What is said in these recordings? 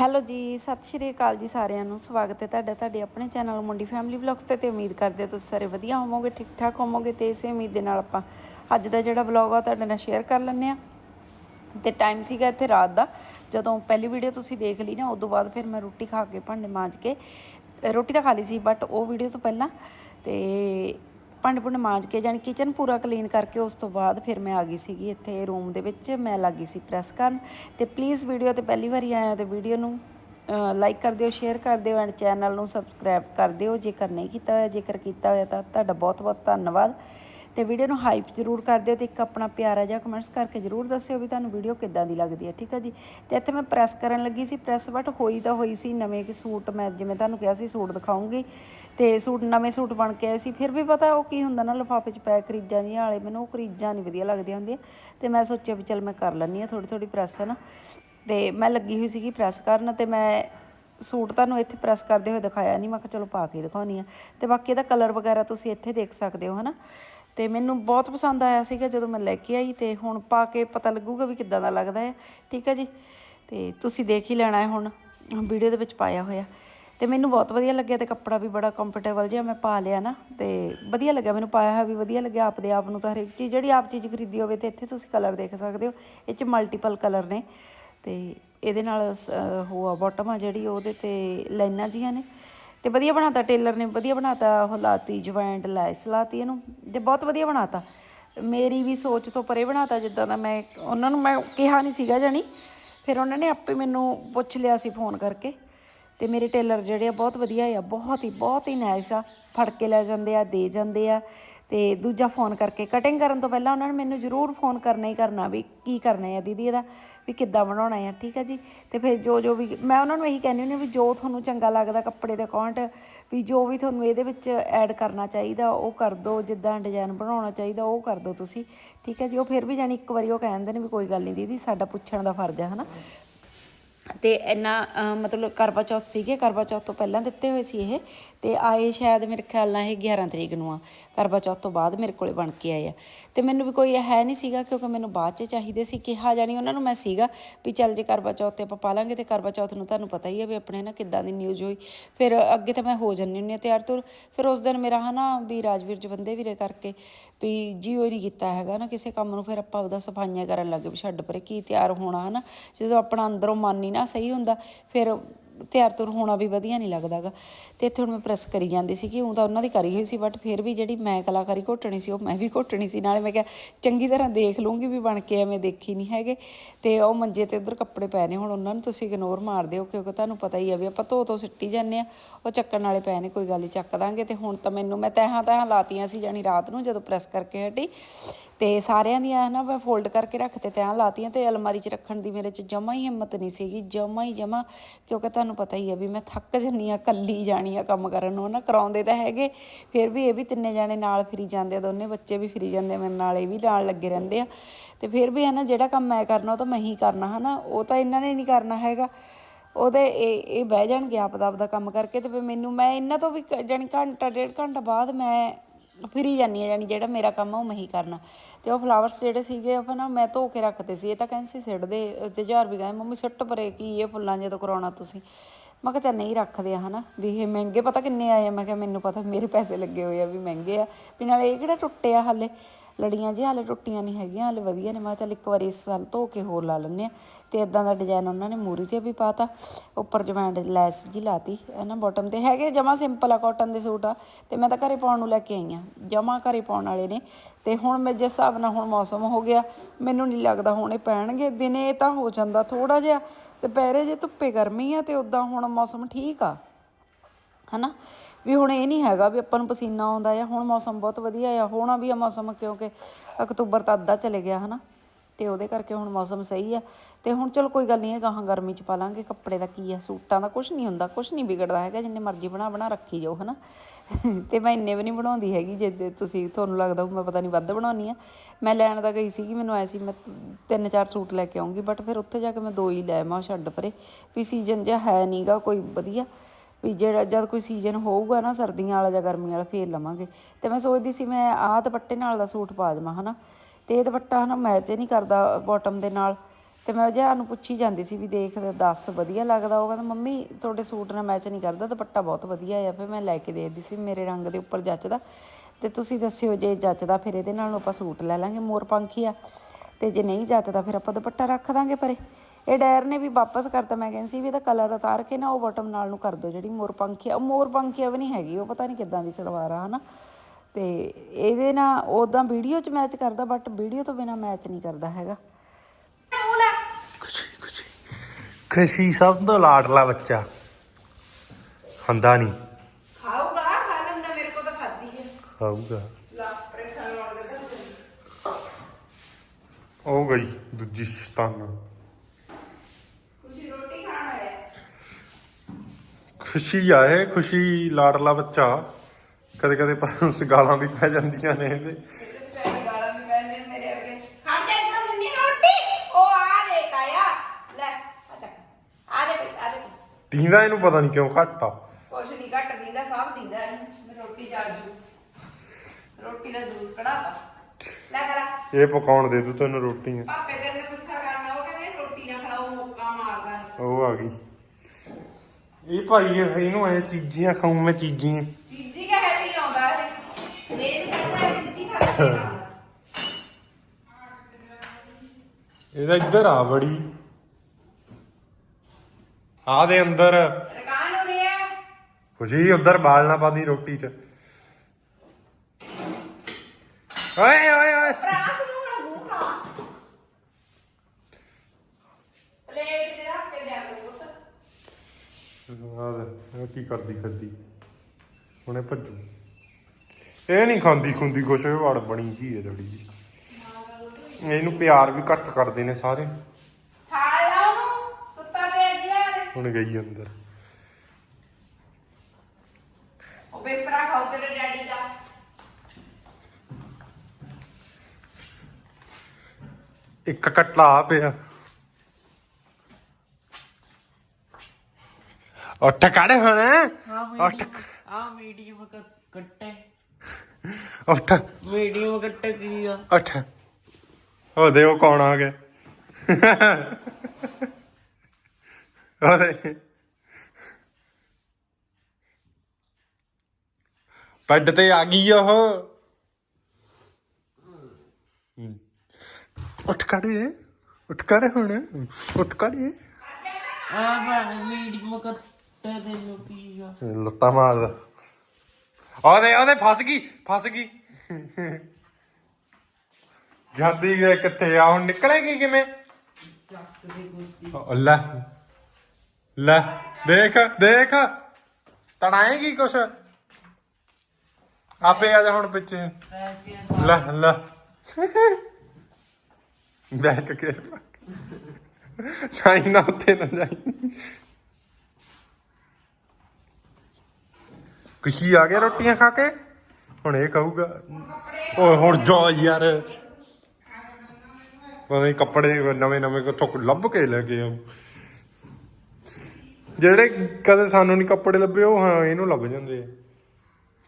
Hello ਜੀ, ਸਤਿ ਸ਼੍ਰੀ ਅਕਾਲ ਜੀ ਸਾਰਿਆਂ ਨੂੰ। ਸਵਾਗਤ ਹੈ ਤੁਹਾਡਾ ਤੁਹਾਡੇ ਆਪਣੇ ਚੈਨਲ ਮੁੰਡੀ ਫੈਮਿਲੀ ਵਲੌਗਸ ਤੇ ਤੇ ਉਮੀਦ ਕਰਦੇ ਹਾਂ ਤੁਸੀਂ ਸਾਰੇ ਵਧੀਆ ਹੋਵੋਗੇ ਠੀਕ ਠਾਕ ਹੋਵੋਗੇ ਤੇ ਇਸੇ ਉਮੀਦ ਦੇ ਨਾਲ ਆਪਾਂ ਅੱਜ ਦਾ ਜਿਹੜਾ ਵਲੌਗ ਆ ਉਹ ਤੁਹਾਡੇ ਨਾਲ ਸ਼ੇਅਰ ਕਰ ਲੈਂਦੇ ਆ ਤੇ ਟਾਈਮ ਸੀਗਾ ਇੱਥੇ ਰਾਤ ਦਾ। ਜਦੋਂ ਪਹਿਲੀ ਵੀਡੀਓ ਤੁਸੀਂ ਦੇਖ ਲਈ ਨਾ ਉਸ ਤੋਂ ਬਾਅਦ ਫਿਰ ਮੈਂ ਰੋਟੀ ਖਾ ਕੇ ਭਾਂਡੇ ਮਾਂਜ ਕੇ, ਰੋਟੀ ਤਾਂ ਖਾ ਲਈ ਸੀ ਬਟ ਉਹ ਵੀਡੀਓ ਤੋਂ ਪਹਿਲਾਂ ਤੇ ਭਾਂਡੇ ਭੁੰਡੇ ਮਾਂਜ ਕੇ ਜਾਨੀ ਕਿਚਨ ਪੂਰਾ ਕਲੀਨ ਕਰਕੇ ਉਸ ਤੋਂ ਬਾਅਦ ਫਿਰ ਮੈਂ ਆ ਗਈ ਸੀਗੀ ਇੱਥੇ ਰੂਮ ਦੇ ਵਿੱਚ, ਮੈਂ ਲੱਗੀ ਸੀ ਪ੍ਰੈਸ ਕਰਨ ਤੇ ਪਲੀਜ਼ ਵੀਡੀਓ ਤੇ ਪਹਿਲੀ ਵਾਰੀ ਆਇਆ ਤੇ ਵੀਡੀਓ ਨੂੰ ਲਾਈਕ ਕਰ ਦਿਓ ਸ਼ੇਅਰ ਕਰ ਦਿਓ ਐਂਡ ਚੈਨਲ ਨੂੰ ਸਬਸਕ੍ਰਾਈਬ ਕਰ ਦਿਓ। ਜੇਕਰ ਨਹੀਂ ਕੀਤਾ ਹੋਇਆ, ਜੇਕਰ ਕੀਤਾ ਹੋਇਆ ਤਾਂ ਤੁਹਾਡਾ ਬਹੁਤ ਬਹੁਤ ਧੰਨਵਾਦ। ਤੇ ਵੀਡੀਓ ਨੂੰ ਹਾਈਪ ਜ਼ਰੂਰ ਕਰ ਦਿਓ ਤੇ ਇੱਕ ਆਪਣਾ ਪਿਆਰਾ ਜਿਹਾ ਕਮੈਂਟਸ ਕਰਕੇ ਜ਼ਰੂਰ ਦੱਸਿਓ ਵੀ ਤੁਹਾਨੂੰ ਵੀਡੀਓ ਕਿੱਦਾਂ ਦੀ ਲੱਗਦੀ ਹੈ, ਠੀਕ ਹੈ ਜੀ? ਤੇ ਇੱਥੇ ਮੈਂ ਪ੍ਰੈਸ ਕਰਨ ਲੱਗੀ ਸੀ ਪ੍ਰੈਸ ਬਟ ਹੋਈ ਤਾਂ ਹੋਈ ਸੀ, ਨਵੇਂ ਕਿ ਸੂਟ ਮੈਂ ਜਿਵੇਂ ਤੁਹਾਨੂੰ ਕਿਹਾ ਸੀ ਸੂਟ ਦਿਖਾਉਂਗੀ ਤੇ ਸੂਟ ਨਵੇਂ ਸੂਟ ਬਣ ਕੇ ਆਏ ਸੀ, ਫਿਰ ਵੀ ਪਤਾ ਉਹ ਕੀ ਹੁੰਦਾ ਨਾ, ਲਿਫਾਫੇ 'ਚ ਪੈ ਕਰੀਜਾਂ ਜਿਹੀਆਂ ਵਾਲੇ, ਮੈਨੂੰ ਉਹ ਕਰੀਜਾਂ ਨਹੀਂ ਵਧੀਆ ਲੱਗਦੀਆਂ ਹੁੰਦੀਆਂ ਤੇ ਮੈਂ ਸੋਚਿਆ ਵੀ ਚਲ ਮੈਂ ਕਰ ਲੈਂਦੀ ਆ ਥੋੜੀ ਥੋੜੀ ਪ੍ਰੈਸ ਹੈ ਨਾ ਤੇ ਮੈਂ ਲੱਗੀ ਹੋਈ ਸੀਗੀ ਪ੍ਰੈਸ ਕਰਨ ਤੇ ਮੈਂ ਸੂਟ ਤੁਹਾਨੂੰ ਇੱਥੇ ਪ੍ਰੈਸ ਕਰਦੇ ਹੋਏ ਦਿਖਾਇਆ ਨਹੀਂ, ਮੈਂ ਕਿਹਾ ਚਲੋ ਪਾ ਕੇ ਦਿਖਾਉਣੀ ਆ ਤੇ ਬਾਕੀ ਇਹਦਾ ਕਲਰ ਵਗੈਰਾ ਤੁਸੀਂ ਇੱਥੇ ਦੇਖ ਸਕਦੇ ਹੋ, ਹਨਾ? ਤੇ ਮੈਨੂੰ ਬਹੁਤ ਪਸੰਦ ਆਇਆ ਸੀਗਾ ਜਦੋਂ ਮੈਂ ਲੈ ਕੇ ਆਈ ਤੇ ਹੁਣ ਪਾ ਕੇ ਪਤਾ ਲੱਗੂਗਾ ਵੀ ਕਿੱਦਾਂ ਦਾ ਲੱਗਦਾ ਹੈ। ਠੀਕ ਹੈ ਜੀ? ਤੇ ਤੁਸੀਂ ਦੇਖ ਹੀ ਲੈਣਾ ਹੈ ਹੁਣ। ਵੀਡੀਓ ਦੇ ਵਿੱਚ ਪਾਇਆ ਹੋਇਆ। ਤੇ ਮੈਨੂੰ ਬਹੁਤ ਵਧੀਆ ਲੱਗਿਆ ਤੇ ਕੱਪੜਾ ਵੀ ਬੜਾ ਕੰਫਰਟੇਬਲ ਜਿਹਾ ਮੈਂ ਪਾ ਲਿਆ ਨਾ। ਤੇ ਵਧੀਆ ਲੱਗਿਆ ਮੈਨੂੰ ਪਾਇਆ ਹੋਇਆ ਵੀ ਵਧੀਆ ਲੱਗਿਆ ਆਪਦੇ ਆਪ ਨੂੰ ਤਾਂ ਹਰੇਕ ਚੀਜ਼, ਜਿਹੜੀ ਆਪ ਚੀਜ਼ ਖਰੀਦੀ ਹੋਵੇ ਤੇ ਇੱਥੇ ਤੁਸੀਂ ਕਲਰ ਦੇਖ ਸਕਦੇ ਹੋ। ਇਹ ਚ ਮਲਟੀਪਲ ਕਲਰ ਨੇ। ਤੇ ਇਹਦੇ ਨਾਲ ਸ- ਉਹ ਆ ਬਾਟਮ ਆ ਜਿਹੜੀ ਉਹਦੇ ਤੇ ਲਾਈਨਾਂ ਜੀਆਂ ਨੇ। ਤੇ ਵਧੀਆ ਬਣਾਤਾ ਟੇਲਰ ਨੇ, ਵਧੀਆ ਬਣਾਤਾ ਉਹ ਲਾਤੀ ਜੁਆਇੰਟ ਲੈਸ ਲਾਤੀ ਇਹਨੂੰ ਤੇ ਬਹੁਤ ਵਧੀਆ ਬਣਾਤਾ। ਮੇਰੀ ਵੀ ਸੋਚ ਤੋਂ ਪਰੇ ਬਣਾਤਾ ਜਿੱਦਾਂ ਦਾ ਮੈਂ, ਉਹਨਾਂ ਨੂੰ ਮੈਂ ਕਿਹਾ ਨਹੀਂ ਸੀਗਾ ਜਾਣੀ, ਫਿਰ ਉਹਨਾਂ ਨੇ ਆਪੇ ਮੈਨੂੰ ਪੁੱਛ ਲਿਆ ਸੀ ਫੋਨ ਕਰਕੇ। ਤੇ ਮੇਰੇ ਟੇਲਰ ਜਿਹੜੇ ਆ ਬਹੁਤ ਵਧੀਆ ਆ, ਬਹੁਤ ਹੀ ਬਹੁਤ ਹੀ ਨਾਈਸ ਆ। ਫੜ ਕੇ ਲੈ ਜਾਂਦੇ ਆ, ਦੇ ਜਾਂਦੇ ਆ। ਤੇ ਦੂਜਾ ਫੋਨ ਕਰਕੇ ਕਟਿੰਗ ਕਰਨ ਤੋਂ ਪਹਿਲਾਂ ਉਹਨਾਂ ਨੇ ਮੈਨੂੰ ਜ਼ਰੂਰ ਫੋਨ ਕਰਨਾ ਹੀ ਕਰਨਾ ਵੀ ਕੀ ਕਰਨਾ ਹੈ ਦੀਦੀ ਇਹਦਾ, ਵੀ ਕਿੱਦਾਂ ਬਣਾਉਣਾ ਹੈ, ਠੀਕ ਹੈ ਜੀ? ਤੇ ਫਿਰ ਜੋ ਜੋ ਵੀ, ਮੈਂ ਉਹਨਾਂ ਨੂੰ ਇਹੀ ਕਹਿੰਦੀ ਹੁੰਦੀ ਹਾਂ ਵੀ ਜੋ ਤੁਹਾਨੂੰ ਚੰਗਾ ਲੱਗਦਾ ਕੱਪੜੇ ਦੇ ਅਕਾਊਂਟ ਵੀ ਜੋ ਵੀ ਤੁਹਾਨੂੰ ਇਹਦੇ ਵਿੱਚ ਐਡ ਕਰਨਾ ਚਾਹੀਦਾ, ਉਹ ਕਰ ਦਿਓ ਜਿੱਦਾਂ ਡਿਜ਼ਾਈਨ ਬਣਾਉਣਾ ਚਾਹੀਦਾ, ਉਹ ਕਰ ਦਿਓ ਤੁਸੀਂ, ਠੀਕ ਹੈ ਜੀ? ਉਹ ਫਿਰ ਵੀ ਜਾਨੀ ਇੱਕ ਵਾਰੀ ਉਹ ਕਹਿੰਦੇ ਨੇ ਵੀ ਕੋਈ ਗੱਲ ਨਹੀਂ ਦੀਦੀ, ਸਾਡਾ ਪੁੱਛਣ ਦਾ ਫਰਜ਼ ਹੈ, ਹਨਾ? ਤੇ ਇੰਨਾ ਮਤਲਬ ਕਰਵਾ ਚੌਥ ਸੀਗੇ, ਕਰਵਾ ਚੌਥ ਤੋਂ ਪਹਿਲਾਂ ਦਿੱਤੇ ਹੋਏ ਸੀ ਇਹ, ਤੇ ਆਏ ਸ਼ਾਇਦ ਮੇਰੇ ਖਿਆਲ ਨਾਲ ਇਹ 11 ਤਰੀਕ ਨੂੰ ਆ। ਕਰਵਾ ਚੌਥ ਤੋਂ ਬਾਅਦ ਮੇਰੇ ਕੋਲੇ ਬਣ ਕੇ ਆਏ ਆ। ਤੇ ਮੈਨੂੰ ਵੀ ਕੋਈ ਹੈ ਨਹੀਂ ਸੀਗਾ, ਕਿਉਂਕਿ ਮੈਨੂੰ ਬਾਅਦ 'ਚ ਚਾਹੀਦੇ ਸੀ ਕਿਹਾ ਜਾਣੀ ਉਹਨਾਂ ਨੂੰ ਮੈਂ ਸੀਗਾ ਵੀ ਚੱਲ ਜੇ ਕਰਵਾ ਚੌਥ ਤੇ ਆਪਾਂ ਪਾ ਲਾਂਗੇ ਤੇ ਕਰਵਾ ਚੌਥ ਨੂੰ ਤੁਹਾਨੂੰ ਪਤਾ ਹੀ ਹੈ ਵੀ ਆਪਣੇ ਨਾ ਕਿੱਦਾਂ ਦੀ ਨਿਊਜ਼ ਹੋਈ। ਫਿਰ ਅੱਗੇ ਤਾਂ ਮੈਂ ਹੋ ਜੰਨੀ ਹੁੰਦੀ ਹਾਂ ਤਿਆਰ ਤੁਰ। ਫਿਰ ਉਸ ਦਿਨ ਮੇਰਾ ਹਨਾ ਵੀ ਰਾਜਵੀਰ ਜਵੰਦੇ ਵੀਰੇ ਕਰਕੇ ਵੀ ਜੀ ਉਹ ਨਹੀਂ ਕੀਤਾ ਹੈਗਾ ਨਾ ਕਿਸੇ ਕੰਮ ਨੂੰ, ਫਿਰ ਆਪਾਂ ਉਹਦਾ ਸਫਾਈਆਂ ਕਰਨ ਲੱਗੇ ਵੀ ਛੱਡ ਪਰੇ ਕੀ ਤਿਆਰ ਹੋਣਾ ਹਨਾ। ਜਦੋਂ ਆਪਣਾ ਅੰਦਰੋਂ ਮਨ ਹੀ ਨਾ ਸਹੀ ਹੁੰਦਾ, ਫਿਰ ਤਿਆਰ ਤੁਰ ਹੋਣਾ ਵੀ ਵਧੀਆ ਨਹੀਂ ਲੱਗਦਾਗਾ। ਤੇ ਇੱਥੇ ਹੁਣ ਮੈਂ ਪ੍ਰੈਸ ਕਰੀ ਜਾਂਦੀ ਸੀ ਕਿ ਉਹ ਤਾਂ ਉਹਨਾਂ ਦੀ ਕਰੀ ਹੋਈ ਸੀ ਬਟ ਫਿਰ ਵੀ ਜਿਹੜੀ ਮੈਂ ਕਲਾਕਾਰੀ ਘੋਟਣੀ ਸੀ, ਉਹ ਮੈਂ ਵੀ ਘੋਟਣੀ ਸੀ। ਨਾਲੇ ਮੈਂ ਕਿਹਾ, ਚੰਗੀ ਤਰ੍ਹਾਂ ਦੇਖ ਲੂੰਗੀ ਵੀ ਬਣ ਕੇ ਐਵੇਂ ਦੇਖੀ ਨਹੀਂ ਹੈਗੇ। ਤੇ ਉਹ ਮੰਜੇ ਤੇ ਉਧਰ ਕੱਪੜੇ ਪਏ ਨੇ, ਹੁਣ ਉਹਨਾਂ ਨੂੰ ਤੁਸੀਂ ਇਗਨੋਰ ਮਾਰ ਦਿਓ, ਕਿਉਂਕਿ ਤੁਹਾਨੂੰ ਪਤਾ ਹੀ ਆ ਵੀ ਆਪਾਂ ਧੋ ਧੋ ਸਿੱਟੀ ਜਾਂਦੇ ਆ, ਉਹ ਚੱਕਣ ਵਾਲੇ ਪਏ ਨੇ, ਕੋਈ ਗੱਲ ਨਹੀਂ ਚੱਕ ਦਾਂਗੇ। ਤੇ ਹੁਣ ਤਾਂ ਮੈਨੂੰ ਮੈਂ ਤਹਾਂ ਤਹਾਂ ਲਾਤੀਆਂ ਸੀ ਜਾਨੀ ਰਾਤ ਨੂੰ ਜਦੋਂ ਪ੍ਰੈਸ ਕਰਕੇ ਹਟੀ। ਤੇ ਸਾਰਿਆਂ ਦੀਆਂ ਨਾ ਮੈਂ ਫੋਲਡ ਕਰਕੇ ਰੱਖਤੇ ਤਹਾਂ ਲਾਤੀਆਂ ਤੇ ਅਲਮਾਰੀ 'ਚ ਰੱਖਣ ਦੀ ਮੇਰੇ 'ਚ ਜਮਾ ਹੀ ਹਿੰਮਤ ਨਹੀਂ ਸੀਗੀ, ਜਮਾ ਹੀ ਜਮਾ, ਕਿਉਂਕਿ ਤੁਹਾਨੂੰ ਪਤਾ ਹੀ ਆ ਵੀ ਮੈਂ ਥੱਕ ਜੰਨੀ ਆ ਕੱਲੀ ਜਾਣੀ ਆ ਕੰਮ ਕਰਨ ਨੂੰ ਨਾ ਕਰਾਉਂਦੇ ਤਾਂ ਹੈਗੇ, ਫਿਰ ਵੀ ਇਹ ਵੀ ਤਿੰਨੇ ਜਾਣੇ ਨਾਲ ਫਿਰੀ ਜਾਂਦੇ ਆ, ਦੋਨੇ ਬੱਚੇ ਵੀ ਫਿਰੀ ਜਾਂਦੇ ਆ, ਮੇਰੇ ਨਾਲ ਇਹ ਵੀ ਨਾਲ ਲੱਗੇ ਰਹਿੰਦੇ ਆ, ਤੇ ਫਿਰ ਵੀ ਹੈ ਨਾ ਜਿਹੜਾ ਕੰਮ ਮੈਂ ਕਰਨਾ ਉਹ ਤਾਂ ਮੈਂ ਹੀ ਕਰਨਾ ਹਨਾ, ਉਹ ਤਾਂ ਇਹਨਾਂ ਨੇ ਨਹੀਂ ਕਰਨਾ ਹੈਗਾ, ਉਹਦੇ ਇਹ ਇਹ ਬਹਿ ਜਾਣਗੇ ਆਪਦਾ ਆਪਦਾ ਕੰਮ ਕਰਕੇ ਤੇ ਫਿਰ ਮੈਨੂੰ ਮੈਂ ਇਹਨਾਂ ਤੋਂ ਵੀ ਕ- ਜਾਣੀ ਘੰਟਾ, ਡੇਢ ਘੰਟਾ ਬਾਅਦ ਮੈਂ ਫਿਰੀ ਜਾਂਦੀ ਆ ਜਾਣੀ ਜਿਹੜਾ ਮੇਰਾ ਕੰਮ ਆ ਉਹ ਮੈਂ ਹੀ ਕਰਨਾ। ਤੇ ਉਹ ਫਲਾਵਰਸ ਜਿਹੜੇ ਸੀਗੇ, ਉਹ ਨਾ ਮੈਂ ਧੋ ਕੇ ਰੱਖਦੇ ਸੀ। ਇਹ ਤਾਂ ਕਹਿੰਦੇ ਸੀ ਸਿੱਟ ਦੇ ਤੇ ਜਹਾਰ ਵੀ ਗਏ ਮੰਮੀ ਸੁੱਟ ਪਰੇ ਕੀ ਇਹ ਫੁੱਲਾਂ ਜਦੋਂ ਕਰਾਉਣਾ ਤੁਸੀਂ। ਮੈਂ ਕਿਹਾ ਚੱਲ ਨਹੀਂ ਰੱਖਦੇ ਆ, ਹਨਾ। ਵੀ ਇਹ ਮਹਿੰਗੇ ਪਤਾ ਕਿੰਨੇ ਆਏ ਆ? ਮੈਂ ਕਿਹਾ ਮੈਨੂੰ ਪਤਾ, ਮੇਰੇ ਪੈਸੇ ਲੱਗੇ ਹੋਏ ਆ ਵੀ ਮਹਿੰਗੇ ਆ। ਵੀ ਨਾਲੇ ਇਹ ਕਿਹੜਾ ਟੁੱਟੇ ਆ ਹਾਲੇ? ਲੜੀਆਂ ਜੀ, ਹਾਲੇ ਟੁੱਟੀਆਂ ਨਹੀਂ ਹੈਗੀਆਂ, ਹਾਲੇ ਵਧੀਆ ਨੇ। ਮੈਂ ਕਿਹਾ ਚੱਲ ਇੱਕ ਵਾਰੀ ਇਸ ਸਾਲ ਧੋ ਕੇ ਹੋਰ ਲਾ ਲੈਂਦੇ ਆ ਤੇ ਇਦਾਂ ਦਾ ਡਿਜ਼ਾਈਨ ਉਹਨਾਂ ਨੇ ਮੂਰੀ ਤੇ ਵੀ ਪਾਤਾ। ਉੱਪਰ ਜਵੈਂਡ ਲੈਸ ਜੀ ਲਾਤੀ, ਹੈ ਨਾ ਬਾਟਮ ਤੇ ਹੈਗੇ ਜਮਾ ਸਿੰਪਲ ਆ ਕਾਟਨ ਦੇ ਸੂਟ ਆ। ਤੇ ਮੈਂ ਤਾਂ ਘਰੇ ਪਾਉਣ ਨੂੰ ਲੈ ਕੇ ਆਈ ਆ ਜਮਾ ਘਰੇ ਪਾਉਣ ਵਾਲੇ ਨੇ। ਤੇ ਹੁਣ ਮੈਂ ਜਿਸ ਹਿਸਾਬ ਨਾਲ ਹੁਣ ਮੌਸਮ ਹੋ ਗਿਆ, ਮੈਨੂੰ ਨਹੀਂ ਲੱਗਦਾ ਹੁਣ ਇਹ ਪੈਣਗੇ ਦਿਨੇ ਤਾਂ ਹੋ ਜਾਂਦਾ ਥੋੜਾ ਜਿਹਾ। ਤੇ ਪੈਰੇ ਜੇ ਧੁੱਪੇ ਗਰਮੀ ਆ ਤੇ ਉਦਾਂ ਹੁਣ ਮੌਸਮ ਠੀਕ ਆ। ਹਨਾ ਵੀ ਹੁਣ ਇਹ ਨਹੀਂ ਹੈਗਾ ਵੀ ਆਪਾਂ ਨੂੰ ਪਸੀਨਾ ਆਉਂਦਾ ਆ ਹੁਣ ਮੌਸਮ ਬਹੁਤ ਵਧੀਆ ਆ, ਹੋਣਾ ਵੀ ਆ ਮੌਸਮ ਕਿਉਂਕਿ ਅਕਤੂਬਰ ਤਾਂ ਅੱਧਾ ਚਲੇ ਗਿਆ ਹਨਾ, ਤੇ ਉਹਦੇ ਕਰਕੇ ਹੁਣ ਮੌਸਮ ਸਹੀ ਆ। ਤੇ ਹੁਣ ਚਲ ਕੋਈ ਗੱਲ ਨਹੀਂ ਹੈ ਗਾਹਾਂ ਗਰਮੀ ਚ ਪਾ ਲਾਂਗੇ, ਕੱਪੜੇ ਦਾ ਕੀ ਆ, ਸੂਟਾਂ ਦਾ ਕੁਝ ਨਹੀਂ ਹੁੰਦਾ ਕੁਝ ਨਹੀਂ ਵਿਗੜਦਾ ਹੈਗਾ, ਜਿੰਨੇ ਮਰਜ਼ੀ ਬਣਾ ਬਣਾ ਰੱਖੀ ਜਾਓ ਹਨਾ। ਤੇ ਮੈਂ ਇੰਨੇ ਵੀ ਨਹੀਂ ਬਣਾਉਂਦੀ ਹੈਗੀ, ਜੇ ਤੁਸੀਂ ਤੁਹਾਨੂੰ ਲੱਗਦਾ ਹੋਊ ਮੈਂ ਪਤਾ ਨਹੀਂ ਵੱਧ ਬਣਾਉਣੀ ਆ। ਮੈਂ ਲੈਣ ਦਾ ਗਈ ਸੀਗੀ, ਮੈਨੂੰ ਐ ਸੀ ਮੈਂ ਤਿੰਨ ਚਾਰ ਸੂਟ ਲੈ ਕੇ ਆਉਂਗੀ, ਬਟ ਫਿਰ ਉੱਥੇ ਜਾ ਕੇ ਮੈਂ ਦੋ ਹੀ ਲੈ ਆਵਾਂ, ਛੱਡ ਪਰੇ। ਵੀ ਸੀਜ਼ਨ ਜਿਹਾ ਹੈ ਨਹੀਂਗਾ ਕੋਈ ਵਧੀਆ। ਵੀ ਜਿਹੜਾ ਜਦ ਕੋਈ ਸੀਜ਼ਨ ਹੋਊਗਾ ਨਾ ਸਰਦੀਆਂ ਵਾਲਾ ਜਾਂ ਗਰਮੀ ਵਾਲਾ, ਫੇਰ ਲਵਾਂਗੇ। ਤੇ ਮੈਂ ਸੋਚਦੀ ਸੀ, ਮੈਂ ਆਹ ਦੁਪੱਟੇ ਨਾਲ ਦਾ ਸੂਟ ਪਾ ਜਾਵਾਂ, ਹਨਾ। ਤੇ ਇਹ ਦੁਪੱਟਾ ਹਨਾ ਮੈਚ ਹੀ ਨਹੀਂ ਕਰਦਾ ਬਾਟਮ ਦੇ ਨਾਲ। ਤੇ ਮੈਂ ਜਿਹਾ ਨੂੰ ਪੁੱਛੀ ਜਾਂਦੀ ਸੀ ਵੀ ਦੇਖ, ਦੱਸ ਵਧੀਆ ਲੱਗਦਾ ਉਹ ਕਹਿੰਦਾ ਮੰਮੀ ਤੁਹਾਡੇ ਸੂਟ ਨਾਲ ਮੈਚ ਨਹੀਂ ਕਰਦਾ, ਦੁਪੱਟਾ ਬਹੁਤ ਵਧੀਆ ਆ। ਫਿਰ ਮੈਂ ਲੈ ਕੇ ਦੇਖਦੀ ਸੀ ਮੇਰੇ ਰੰਗ ਦੇ ਉੱਪਰ ਜੱਚਦਾ। ਤੇ ਤੁਸੀਂ ਦੱਸਿਓ, ਜੇ ਜੱਚਦਾ ਫਿਰ ਇਹਦੇ ਨਾਲ ਆਪਾਂ ਸੂਟ ਲੈ ਲਾਂਗੇ, ਮੋਰ ਪੰਖੀ ਆ। ਤੇ ਜੇ ਨਹੀਂ ਜੱਚਦਾ ਫਿਰ ਆਪਾਂ ਦੁਪੱਟਾ ਰੱਖ ਦਾਂਗੇ ਪਰੇ। ਇਹ ਡਾਇਰ ਨੇ ਵੀ ਵਾਪਸ ਕਰਤਾ ਮੈਂ ਕਹਿੰਦੀ ਸੀ ਵੀ ਇਹਦਾ ਕਲਰ ਉਤਾਰ ਕੇ ਨਾ ਉਹ ਬਟਮ ਨਾਲ ਨੂੰ ਕਰ ਦਿਓ ਜਿਹੜੀ ਮੋਰ ਪੰਖੀਆ ਉਹ ਮੋਰ ਪੰਖੀਆ ਵੀ ਨਹੀਂ ਹੈਗੀ ਉਹ ਪਤਾ ਨਹੀਂ ਕਿੱਦਾਂ ਦੀ ਸਲਵਾਰ ਆ ਹਨਾ। ਤੇ ਇਹਦੇ ਨਾਲ ਉਦਾਂ ਵੀਡੀਓ 'ਚ ਮੈਚ ਕਰਦਾ ਬਟ ਵੀਡੀਓ ਤੋਂ ਬਿਨਾ ਮੈਚ ਨਹੀਂ ਕਰਦਾ ਹੈਗਾ। ਖੁਸ਼ੀ ਖੁਸ਼ੀ। ਖੁਸ਼ੀ ਸਭ ਤੋਂ ਲਾਡਲਾ ਬੱਚਾ। ਖਾਂਦਾ ਨਹੀਂ। ਖਾਊਗਾ ਖਾ ਲੈਂਦਾ ਮੇਰੇ ਕੋਲ ਤਾਂ ਖਾਦੀ ਹੈ ਖਾਊਗਾ। ਲਾਪਰੇ ਖਾਣ ਵਾਲਾ ਉਹ ਗਈ ਦੂਜੀ ਸ਼ਤਾਨਾ ਤੁਸੀਂ ਰੋਟੀ ਖਾਣ ਆਇਆ ਖੁਸ਼ੀ ਆਏ ਖੁਸ਼ੀ ਲਾਡਲਾ ਬੱਚਾ। ਕਦੇ ਕਦੇ ਪੰਸ ਗਾਲਾਂ ਵੀ ਪੈ ਜਾਂਦੀਆਂ ਨੇ ਇਹਦੇ। ਦਿੰਦੀ ਆ ਰੋਟੀ ਆ ਦੇ ਆ ਆ ਦੇ ਆ ਦੇ ਇਹਨੂੰ ਪਤਾ ਨਹੀਂ ਕਿਉਂ ਘੱਟ ਆ। ਕੁਛ ਨਹੀਂ ਘੱਟ ਦਿੰਦਾ ਸਭ ਦਿੰਦਾ ਇਹਨੂੰ। ਮੈਂ ਰੋਟੀ ਚਾਰ ਜੂ ਰੋਟੀ ਦਾ ਜੂਸ ਕਢਾਤਾ ਲੈ ਕਰ ਇਹ ਪਕਾਉਣ ਦੇ ਦੂ ਤੈਨੂੰ ਰੋਟੀਆਂ। ਪਾਪੇ ਨੇ ਗੁੱਸਾ ਕਰਨਾ ਉਹ ਕਹਿੰਦੇ ਰੋਟੀ ਨਾ ਖੜਾਓ ਮੋਕਾ ਮਾਰਦਾ। ਉਹ ਆ ਗਈ। ਇਹ ਭਾਈ ਇਹ- ਇਹਨੂੰ ਐ ਚੀਜ਼ੀਆਂ ਖਾਉਂ ਮੈਂ ਚੀਜ਼ੀਆਂ। ਤੀਜੀ ਕਾ ਹੈ ਤੀ ਆਉਂਦਾ ਹੈ ਇਹ ਨਹੀਂ ਕਹਿੰਦਾ ਤੀਜੀ ਖਾ ਕੇ ਆਉਂਦਾ। ਇਹਦਾ ਇੱਧਰ ਆ ਬੜੀ। ਆ ਦੇ ਅੰਦਰ। ਰਕਾਨ ਹੋ ਰਿਹਾ ਖੁਸ਼ੀ ਉਧਰ ਬਾਲ ਨਾ ਪਾਦੀ ਰੋਟੀ 'ਚ। ਓਏ ਓਏ ਓਏ ਨੂੰ ਨਾ ਮੂੰਹ ਖਾ ਪਲੇਟ ਤੇ ਰੱਖ ਕੇ ਦਿਆ ਕਰੋ ਪੁੱਤ ਕੀ ਕਰਦੀ ਫਿਰਦੀ? ਹੁਣੇ ਭੱਜੂ। ਇਹ ਨਹੀਂ ਖਾਂਦੀ ਖੁੰਦੀ ਕੁਛ ਇਹ ਵੜ ਬਣੀ ਜੀ ਹੈ ਥੋੜੀ ਜੀ? ਇਹਨੂੰ ਪਿਆਰ ਵੀ ਘੱਟ ਕਰਦੇ ਨੇ ਸਾਰੇ। ਉਹਨੂੰ ਸੁੱਤਾ ਪਿਆ ਹੁਣ ਗਈ ਅੰਦਰ। ਉਹ ਬਿਸਤਰਾ ਖਾਓ ਤੇਰੇ ਡੈਡੀ ਦਾ। ਇੱਕ ਕੱਟਲਾ ਆ ਉੱਠ ਕੜ ਹੁਣ ਉੱਠ ਆ ਮੀਡੀਅਮ ਕੱਟੇ ਉੱਠ ਮੀਡੀਅਮ ਕੱਟੇ ਕੀ ਆ? ਉੱਠ ਉਹ ਦੇ ਉਹ ਕੌਣ ਆ ਗਿਆ? ਉਹਦੇ ਬੈੱਡ ਤੇ ਆ ਗਈ ਉਹ। ਹਮ। ਉੱਠ ਕੜੇ ਉੱਠ ਕਰ ਹੁਣ। ਉੱਠ ਕੜੇ ਆ ਬਾ ਮੀਡੀਅਮ ਕੱਟੇ ਤੈਨੂੰ ਕੀ ਆ। ਲੱਤਾਂ ਮਾਰਦਾ ਉਹਦੇ ਉਹਦੇ ਫਸ ਗਈ ਫਸ ਗਈ। ਜਾਂਦੀ ਗਏ ਕਿੱਥੇ ਆ ਹੁਣ ਨਿਕਲੇਗੀ ਕਿਵੇਂ? ਉਹ ਲੈ ਲੈ ਦੇਖ ਦੇਖ। ਤੜਾਏਗੀ ਕੁਛ? ਆਪੇ ਆ ਜਾ ਹੁਣ ਪਿੱਛੇ। ਲੈ ਲੈ। ਬੈਕ ਕੇ। ਸਾਈ ਨਾ ਉੱਤੇ ਨਾ ਜਾਈ। ਖੁਸ਼ੀ ਆ ਗਿਆ ਰੋਟੀਆਂ ਖਾ ਕੇ? ਹੁਣ ਇਹ ਕਹੂਗਾ, ਓਏ ਹੁਣ ਜਾ ਯਾਰ। ਪਤਾ ਨਹੀਂ ਕੱਪੜੇ ਨਵੇਂ ਨਵੇਂ ਕਿੱਥੋਂ ਲੱਭ ਕੇ ਲੈ ਕੇ ਆਉ ਜਿਹੜੇ ਕਦੇ ਸਾਨੂੰ ਨਹੀਂ ਕੱਪੜੇ ਲੱਭੇ, ਉਹ ਹਾਂ ਇਹਨੂੰ ਲੱਭ ਜਾਂਦੇ ਆ,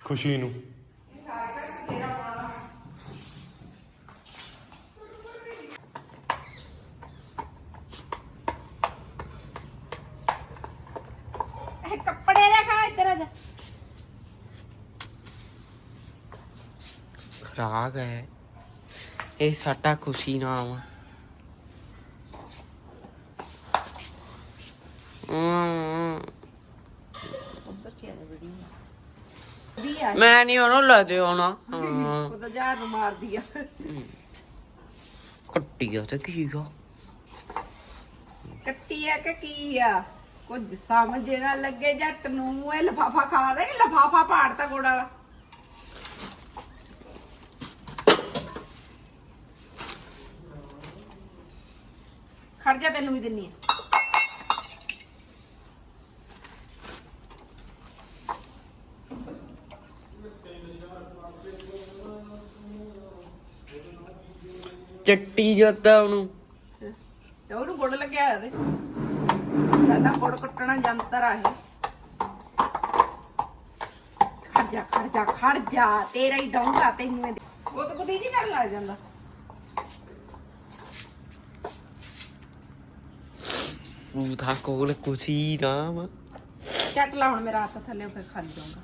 ਖੁਸ਼ੀ ਨੂੰ। ਕੱਪੜੇ ਰੱਖਾ ਇੱਧਰ ਆ ਜਾ। ਖਰਾਕ ਹੈ। ਇਹ ਸਾਡਾ ਖੁਸ਼ੀ ਨਾਮ ਮੈਂ ਨਹੀਂ ਉਹਨੂੰ ਲੈ ਦੇ ਆਉਣਾ। ਹਾਂ। ਉਹ ਤਾਂ ਜਾਰ ਨੂੰ ਮਾਰਦੀ ਆ। ਕੱਟੀ ਆ ਤੇ ਕੀ ਆ? ਕੱਟੀ ਆ ਕਿ ਕੀ ਆ? ਕੁਝ ਸਮਝ ਨਾ ਲੱਗੇ ਜੱਟ ਨੂੰ। ਇਹ ਲਫਾਫਾ ਖਾ ਦੇ ਲਫਾਫਾ ਪਾੜਤਾ ਕੋੜਾ ਖੜ ਜਾ ਤੈਨੂੰ ਵੀ ਦਿੰਨੀ ਆ। ਚੱਟੀ ਜੱਤਾ ਉਹਨੂੰ। ਤੇ ਉਹਨੂੰ ਗੁੜ ਲੱਗਿਆ ਹੋਇਆ ਤੇ ਦਾਦਾ ਗੁੜ ਕੱਟਣਾ ਜੰਤਰ ਆ ਇਹ। ਖੜ ਜਾ ਖੜ ਜਾ ਖੜ ਜਾ ਤੇਰਾ ਹੀ ਡੌਂਗਾ ਤੈਨੂੰ ਇਹ ਉਹ ਤਾਂ ਕੁਦੀ ਜੀ ਕਰਨ ਲੱਗ ਜਾਂਦਾ। ਬਾਪੂ ਦਾ ਕੋਲ ਕੁਸੀ ਨਾਮ ਚੱਟ ਲਾ ਹੁਣ ਮੇਰਾ ਹੱਥ ਥੱਲੇ ਫਿਰ ਖਾ ਜਾਊਂਗਾ।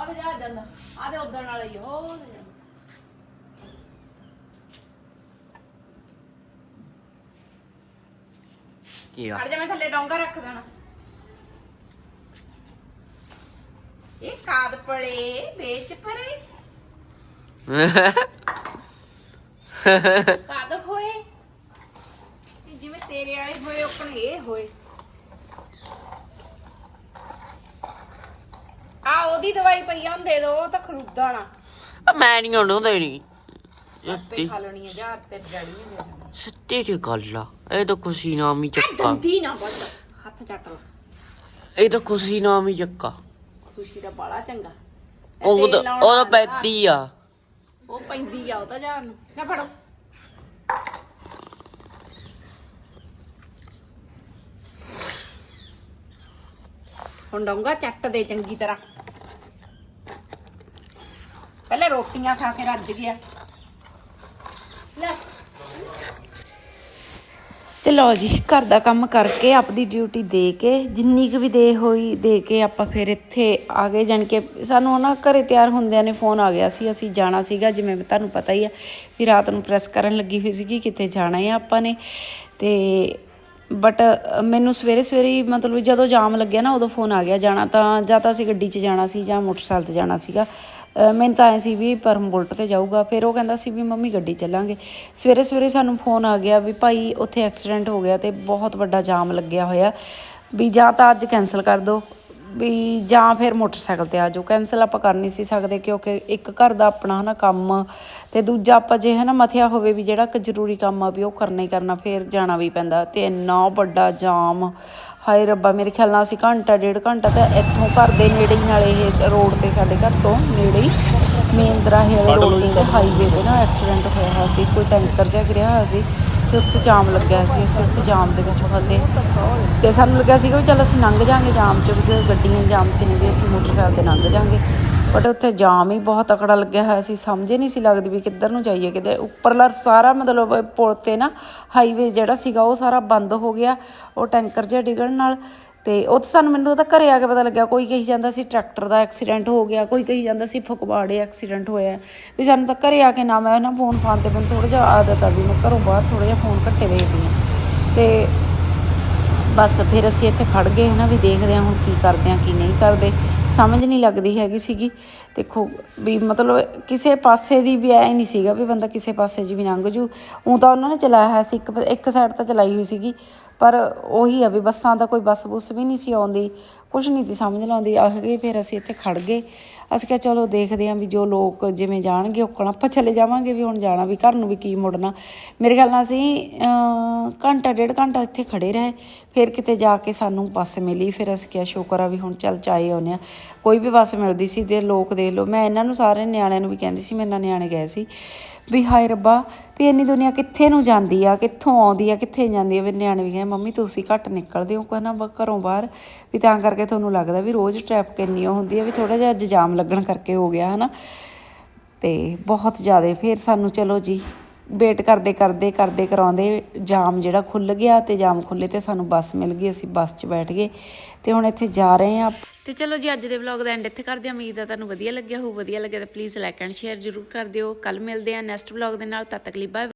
ਆਦੇ ਜਾ ਜਾਂਦਾ ਆਦੇ ਉਧਰ ਨਾਲ ਹੀ ਉਹ ਤੇ ਜਾਂਦਾ। ਕੀ ਆ? ਖੜ ਜਾ ਮੈਂ ਥੱਲੇ ਡੋਂਗਾ ਰੱਖ ਦੇਣਾ। ਇਹ ਕਾਦ ਪੜੇ ਵੇਚ ਪਰੇ। ਕਾਦ ਹੋਏ ਇਹ ਜਿਵੇਂ ਤੇਰੇ ਵਾਲੇ ਇਹ ਹੋਏ। ਆ ਉਹਦੀ ਦਵਾਈ ਪਈ ਆ ਦੇ ਦੋ ਉਹ ਤਾਂ ਖਰੀਦਾ ਨਾ। ਮੈਂ ਨਹੀਂ ਉਹਨੂੰ ਦੇਣੀ। ਆਪੇ ਖਾ ਲੈਣੀ ਆ ਜਾ ਤੇ ਡੈਡੀ ਨੇ ਦੇ ਦੇਣਾ। ਸੱਤੇ ਦੀ ਗੱਲ ਆ ਇਹ ਤਾਂ ਕੁਸੀ ਨਾਮ ਹੀ ਚੱਕਾ। ਦੰਦੀ ਨਾ ਵੱਢ ਹੱਥ ਚੱਟ ਲਾ। ਇਹ ਤਾਂ ਕੁਸੀ ਨਾਮ ਹੀ ਚੱਕਾ। ਖੁਸ਼ੀ ਦਾ ਬਾਲਾ ਚੰਗਾ। ਇਹ ਉਹ ਤੇਲ ਲਾਉਣ ਉਹ ਤਾਂ ਵਾਲਾ। ਪੈਂਦੀ ਆ। ਉਹ ਪੈਂਦੀ ਆ ਉਹ ਤਾਂ ਨੂੰ। ਨਾ ਫੜੋ। ਹੁਣ ਡੋਂਗਾ ਚੱਟ ਦੇ ਚੰਗੀ ਤਰ੍ਹਾਂ। ਪਹਿਲੇ ਰੋਟੀਆਂ ਖਾ ਕੇ ਰੱਜ ਗਿਆ। ਲੈ। ਤੇ ਲਓ ਜੀ, ਘਰ ਦਾ ਕੰਮ ਕਰਕੇ ਆਪਦੀ ਡਿਊਟੀ ਦੇ ਕੇ, ਜਿੰਨੀ ਕੁ ਵੀ ਦੇ ਹੋਈ ਦੇ ਕੇ ਆਪਾਂ ਫਿਰ ਇੱਥੇ ਆ ਗਏ। ਜਾਣ ਕੇ ਸਾਨੂੰ ਨਾ ਘਰੇ ਤਿਆਰ ਹੁੰਦਿਆਂ ਨੇ ਫੋਨ ਆ ਗਿਆ ਸੀ, ਅਸੀਂ ਜਾਣਾ ਸੀਗਾ, ਜਿਵੇਂ ਤੁਹਾਨੂੰ ਪਤਾ ਹੀ ਆ, ਵੀ ਰਾਤ ਨੂੰ ਪ੍ਰੈਸ ਕਰਨ ਲੱਗੀ ਹੋਈ ਸੀਗੀ, ਕਿਤੇ ਜਾਣਾ ਹੈ ਆਪਾਂ ਨੇ। ਤੇ ਬਟ ਮੈਨੂੰ ਸਵੇਰੇ ਸਵੇਰੇ ਹੀ ਮਤਲਬ ਜਦੋਂ ਜਾਮ ਲੱਗਿਆ ਨਾ, ਉਦੋਂ ਫੋਨ ਆ ਗਿਆ ਜਾਣਾ। ਤਾਂ ਜਾਂ ਤਾਂ ਅਸੀਂ ਗੱਡੀ 'ਚ ਜਾਣਾ ਸੀ ਜਾਂ ਮੋਟਰਸਾਈਕਲ ਤੇ ਜਾਣਾ ਸੀਗਾ। ਮੈਨੂੰ ਤਾਂ ਐ ਸੀ ਵੀ ਪਰਮ ਬੁਲਟ ਤੇ ਜਾਊਗਾ। ਫਿਰ ਉਹ ਕਹਿੰਦਾ ਸੀ ਵੀ ਮੰਮੀ ਗੱਡੀ ਚੱਲਾਂਗੇ। ਸਵੇਰੇ ਸਵੇਰੇ ਸਾਨੂੰ ਫੋਨ ਆ ਗਿਆ ਵੀ ਭਾਈ ਉੱਥੇ ਐਕਸੀਡੈਂਟ ਹੋ ਗਿਆ ਤੇ ਬਹੁਤ ਵੱਡਾ ਜਾਮ ਲੱਗਿਆ ਹੋਇਆ। ਵੀ ਜਾਂ ਤਾਂ ਅੱਜ ਕੈਨਸਲ ਕਰ ਦਿਓ ਵੀ ਜਾਂ ਫਿਰ ਮੋਟਰਸਾਈਕਲ ਤੇ ਆ ਜਾਓ। ਕੈਨਸਲ ਆਪਾਂ ਕਰ ਨਹੀਂ ਸੀ ਸਕਦੇ ਕਿਉਂਕਿ ਇੱਕ ਘਰ ਦਾ ਆਪਣਾ ਹਨਾ ਕੰਮ ਤੇ ਦੂਜਾ ਆਪਾਂ ਜੇ ਹਨਾ ਮਥਿਆ ਹੋਵੇ ਵੀ ਜਿਹੜਾ ਕਿ ਜ਼ਰੂਰੀ ਕੰਮ ਆ ਵੀ ਉਹ ਕਰਨਾ ਹੀ ਕਰਨਾ ਫਿਰ ਜਾਣਾ ਵੀ ਪੈਂਦਾ। ਤੇ ਇੰਨਾ ਵੱਡਾ ਜਾਮ ਹਾਏ ਰੱਬਾ ਮੇਰੇ ਖਿਆਲ ਨਾਲ ਅਸੀਂ ਘੰਟਾ ਡੇਢ ਘੰਟਾ ਤਾਂ ਇੱਥੋਂ ਘਰ ਦੇ ਨੇੜੇ ਹੀ ਨਾਲੇ ਇਹ ਰੋਡ ਤੇ ਸਾਡੇ ਘਰ ਤੋਂ ਨੇੜੇ ਹੀ ਮੇਂਦਰਾ ਵਾਲੇ ਰੋਡ ਤੇ ਹਾਈਵੇ ਤੇ ਨਾ ਐਕਸੀਡੈਂਟ ਹੋਇਆ ਹੋਇਆ ਸੀ ਕੋਈ ਟੈਂਕਰ ਜਿਹਾ ਗਿਰਿਆ ਹੋਇਆ ਸੀ। ਤੇ ਉੱਥੇ ਜਾਮ ਲੱਗਿਆ ਸੀ, ਅਸੀਂ ਉੱਥੇ ਜਾਮ ਦੇ ਵਿੱਚ ਫਸੇ। ਤੇ ਸਾਨੂੰ ਲੱਗਿਆ ਸੀਗਾ ਵੀ ਚੱਲ ਅਸੀਂ ਲੰਘ ਜਾਾਂਗੇ ਜਾਮ ਚ ਵੀ ਗੱਡੀਆਂ ਜਾਮ ਚ ਨਹੀਂ ਵੀ ਅਸੀਂ ਮੋਟਰਸਾਈਕਲ ਤੇ ਲੰਘ ਜਾਾਂਗੇ। ਬਟ ਉੱਥੇ ਜਾਮ ਹੀ ਬਹੁਤ ਤਕੜਾ ਲੱਗਿਆ ਹੋਇਆ ਸੀ, ਸਮਝ ਹੀ ਨਹੀਂ ਸੀ ਲੱਗਦੀ ਵੀ ਕਿੱਧਰ ਨੂੰ ਜਾਈਏ, ਕਿਤੇ ਉੱਪਰਲਾ ਸਾਰਾ ਮਤਲਬ ਪੁਲ ਤੇ ਨਾ ਹਾਈਵੇ ਜਿਹੜਾ ਸੀਗਾ ਉਹ ਸਾਰਾ ਬੰਦ ਹੋ ਗਿਆ, ਉਹ ਟੈਂਕਰ ਜਿਹਾ ਡਿੱਗਣ ਨਾਲ। ਤੇ ਉਹ ਤਾਂ ਸਾਨੂੰ ਮੈਨੂੰ ਤਾਂ ਘਰੇ ਆ ਕੇ ਪਤਾ ਲੱਗਿਆ, ਕੋਈ ਕਹੀ ਜਾਂਦਾ ਸੀ ਟਰੈਕਟਰ ਦਾ ਐਕਸੀਡੈਂਟ ਹੋ ਗਿਆ, ਕੋਈ ਕਹੀ ਜਾਂਦਾ ਸੀ ਫਕਵਾੜੇ ਐਕਸੀਡੈਂਟ ਹੋਇਆ। ਵੀ ਸਾਨੂੰ ਤਾਂ ਘਰੇ ਆ ਕੇ ਨਾ ਮੈਂ ਨਾ ਫੋਨ ਫਾਨ ਤੇ ਮੈਨੂੰ ਥੋੜਾ ਜਿਹਾ ਆਦਤ ਆ ਵੀ ਮੈਂ ਘਰੋਂ ਬਾਹਰ ਥੋੜਾ ਜਿਹਾ ਫੋਨ ਘੱਟੇ ਦੇਖਦੀ ਹਾਂ। ਤੇ ਬਸ ਫਿਰ ਅਸੀਂ ਇੱਥੇ ਖੜ ਗਏ ਹਨਾ, ਵੀ ਦੇਖਦੇ ਹਾਂ ਹੁਣ ਕੀ ਕਰਦੇ ਹਾਂ, ਕੀ ਨਹੀਂ ਕਰਦੇ। ਸਮਝ ਨਹੀਂ ਲੱਗਦੀ ਹੈਗੀ ਸੀਗੀ। ਦੇਖੋ ਵੀ ਮਤਲਬ ਕਿਸੇ ਪਾਸੇ ਦੀ ਵੀ ਐ ਨਹੀਂ ਸੀਗਾ ਵੀ ਬੰਦਾ ਕਿਸੇ ਪਾਸੇ 'ਚ ਵੀ ਲੰਘ ਜੂ। ਉਹ ਤਾਂ ਉਹਨਾਂ ਨੇ ਚਲਾਇਆ ਹੋਇਆ ਸੀ, ਇੱਕ ਇੱਕ ਸਾਈਡ ਤਾਂ ਚਲਾਈ ਹੋਈ ਸੀਗੀ। ਪਰ ਉਹੀ ਆ ਵੀ ਬੱਸਾਂ ਦਾ ਕੋਈ ਬੱਸ ਬੁੱਸ ਵੀ ਨਹੀਂ ਸੀ ਆਉਂਦੀ ਕੁਝ ਨਹੀਂ ਸੀ ਸਮਝ ਲਾਉਂਦੀ। ਆ ਗਏ ਫਿਰ ਅਸੀਂ ਇੱਥੇ ਖੜ ਗਏ। ਅਸੀਂ ਕਿਹਾ, ਚਲੋ ਦੇਖਦੇ ਹਾਂ ਵੀ ਜੋ ਲੋਕ ਜਿਵੇਂ ਜਾਣਗੇ ਉਕਣ ਆਪਾਂ ਚਲੇ ਜਾਵਾਂਗੇ ਵੀ ਹੁਣ ਜਾਣਾ, ਵੀ ਘਰ ਨੂੰ ਵੀ ਕੀ ਮੁੜਨਾ। ਮੇਰੇ ਖਿਆਲ ਨਾਲ ਅਸੀਂ ਘੰਟਾ, ਡੇਢ ਘੰਟਾ ਇੱਥੇ ਖੜੇ ਰਹੇ। ਫਿਰ ਕਿਤੇ ਜਾ ਕੇ ਸਾਨੂੰ ਬੱਸ ਮਿਲੀ। ਫਿਰ ਅਸੀਂ ਕਿਹਾ, ਸ਼ੁਕਰ ਆ ਵੀ ਹੁਣ ਚੱਲ ਚਾਏ ਆਉਂਦੇ ਆ। ਕੋਈ ਵੀ ਬੱਸ ਮਿਲਦੀ ਸੀ ਤੇ ਲੋਕ ਦੇਖ ਲਓ। ਮੈਂ ਇਹਨਾਂ ਨੂੰ ਸਾਰੇ ਨਿਆਣਿਆਂ ਨੂੰ ਵੀ ਕਹਿੰਦੀ ਸੀ ਮੇਰੇ ਨਾਲ ਨਿਆਣੇ ਗਏ ਸੀ। ਵੀ ਹਾਏ ਰੱਬਾ ਵੀ ਇੰਨੀ ਦੁਨੀਆ ਕਿੱਥੇ ਨੂੰ ਜਾਂਦੀ ਆ, ਕਿੱਥੋਂ ਆਉਂਦੀ ਆ, ਕਿੱਥੇ ਜਾਂਦੀ ਆ। ਵੀ ਨਿਆਣੇ ਵੀ ਕਹਿੰਦੇ, ਮੰਮੀ, ਤੁਸੀਂ ਘੱਟ ਨਿਕਲਦੇ ਹੋ ਕਹਿੰਦਾ ਬ- ਘਰੋਂ ਬਾਹਰ। ਵੀ ਤਾਂ ਕਰਕੇ ਤੁਹਾਨੂੰ ਲੱਗਦਾ ਵੀ ਰੋਜ਼ ਟ੍ਰੈਫਿਕ ਇੰਨੀ ਉਹ ਹੁੰਦੀ ਆ ਵੀ ਥੋੜਾ ਜਿਹਾ ਅੱਜ ਜਾਮ ਲੱਗਣ ਕਰਕੇ ਹੋ ਗਿਆ, ਹਨਾ? ਤੇ ਬਹੁਤ ਜ਼ਿਆਦਾ, ਫਿਰ ਸਾਨੂੰ ਚਲੋ ਜੀ ਵੇਟ ਕਰਦੇ ਕਰਦੇ ਕਰਦੇ ਕਰਾਉਂਦੇ ਜਾਮ ਜਿਹੜਾ ਖੁੱਲ ਗਿਆ ਤੇ ਜਾਮ ਖੁੱਲੇ ਤੇ ਸਾਨੂੰ ਬੱਸ ਮਿਲ ਗਈ, ਅਸੀਂ ਬੱਸ 'ਚ ਬੈਠ ਗਏ ਤੇ ਹੁਣ ਇੱਥੇ ਜਾ ਰਹੇ ਹਾਂ ਤੇ ਚਲੋ ਜੀ ਅੱਜ ਦੇ ਵਲੌਗ ਦਾ ਐਂਡ ਇੱਥੇ ਕਰਦੇ ਹਾਂ, ਉਮੀਦ ਆ ਤੁਹਾਨੂੰ ਵਧੀਆ ਲੱਗਿਆ ਹੋਊ, ਵਧੀਆ ਲੱਗਿਆ ਤਾਂ ਪਲੀਜ਼ ਲਾਈਕ ਐਂਡ ਸ਼ੇਅਰ ਜ਼ਰੂਰ ਕਰ ਦਿਓ। ਕੱਲ ਮਿਲਦੇ ਹਾਂ ਨੈਕਸਟ ਵਲੌਗ ਦੇ ਨਾਲ, ਤਦ ਤੱਕ ਲਈ ਬਾਏ